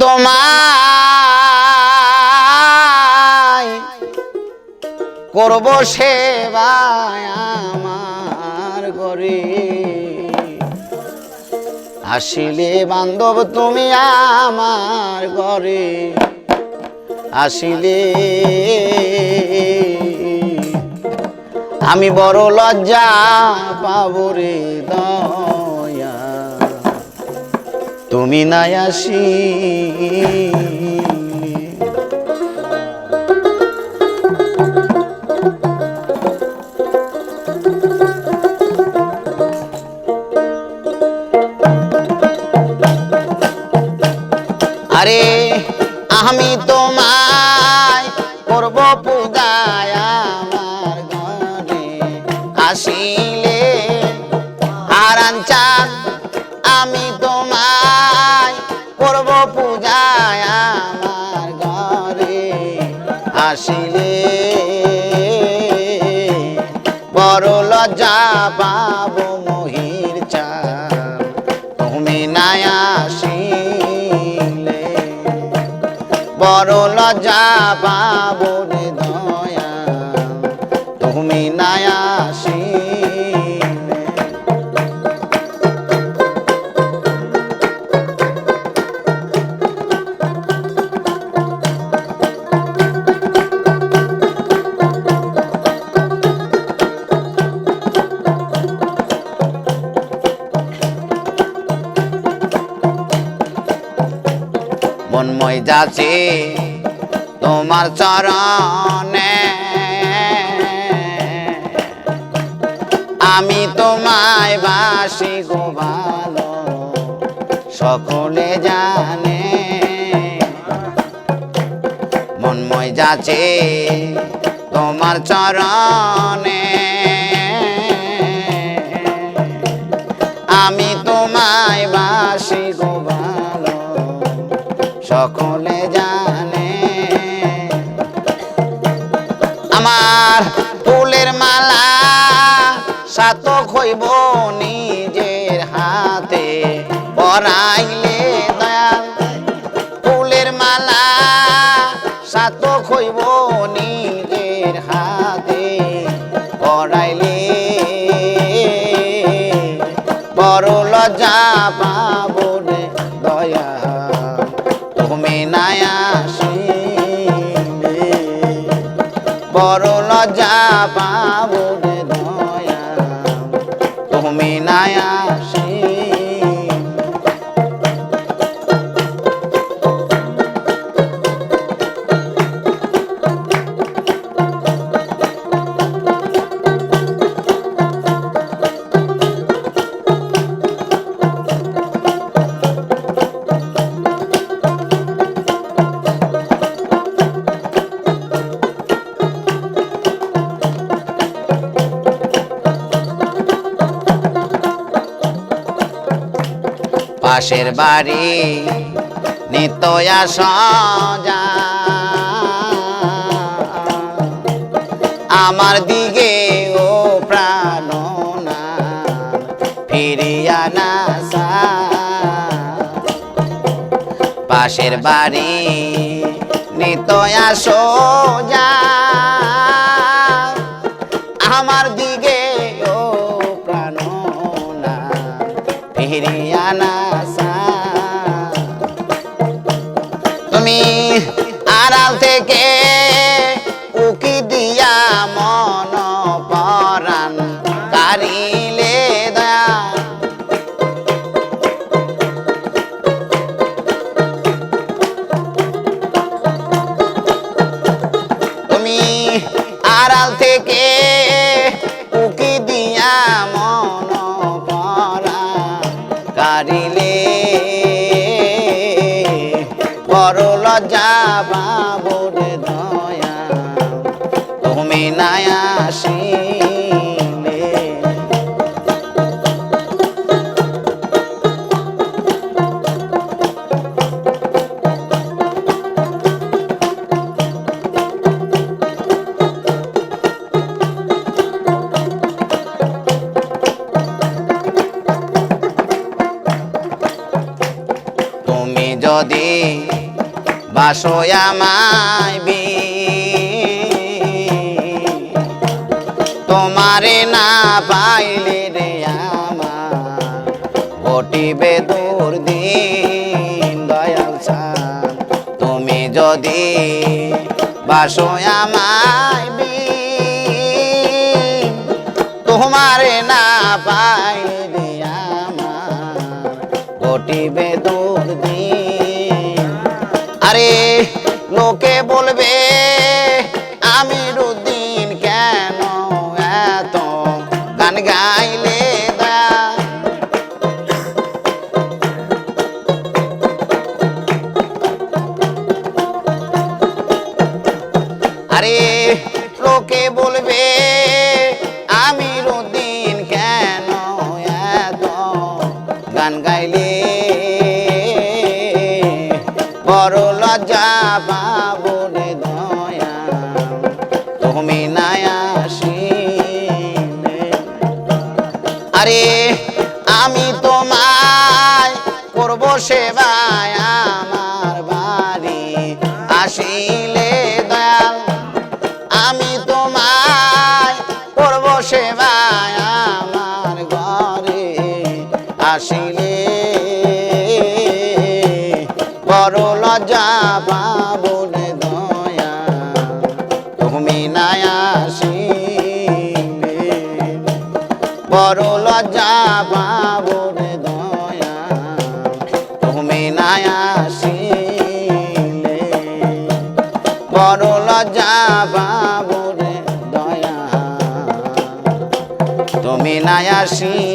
তোমায় করব সেবায় আমার ঘরে। আসিলে বান্ধব, তুমি আমার ঘরে। আসিলে আমি বড় লজ্জা পাবো রে তুমি নাই আসি। আরে আমি তোমায় করব পূজায় আমার ঘরে। আসিলে চাঁদ আমি তোমায় আসিলে। বড় লজ্জা বাবু মহির চাঁদ তুমি নাই আসিলে। বড় লজ্জা বাবু দয়া তুমি নাই আসিলে। যাচ্ছে তোমার চরণে। আমি তোমায় বাসি গো ভালো, সকলে জানে। মনময় যাচ্ছে তোমার চরণে। আমি তোমায় বাসি সকলে জানে। আমার ফুলের মালা সাত খইব নিজের হাতে। পরাইলে দয়াল, ফুলের মালা সাত খইব নিজের হাতে। পরাইলে বড় লজ্জা পাবো বড় লজ্জা পাবো রে দয়া। তুমি নাই আসিলে পাশের বাড়ি নিতয়া সজা। আমার দিকে ও প্রাণনা ফিরিয়া না পাশের বাড়ি নিতয়া সোজা। থেকে উকি দিয়া মন পরাণ কারিলে দয়া। তুমি আড়াল থেকে উকি দিয়া মন পরা কারিলে। বড় লজ্জা বাবুরে যদি বাসয়া তোমারে না পাইলে রে আমার ঘটিবে দূর দিন দয়াল তুমি যদি বাসয়া মাইবি তোমারে না পাইলে আমার ঘটিবে দিন আরে লোকে বলবে আমি রুদিন কেন এত গান গাইলে আরে লোকে বলবে সেবায় আমার বাড়ি আসিলে দয়াল, আমি তোমায় করব সেবায় আমার ঘরে। আসিলে বড় লজ্জা পাবো দয়া। তুমি নাই আসিলে। বড় লজ্জা বড় লজ্জা বাবুরে দয়া। তুমি আসিলে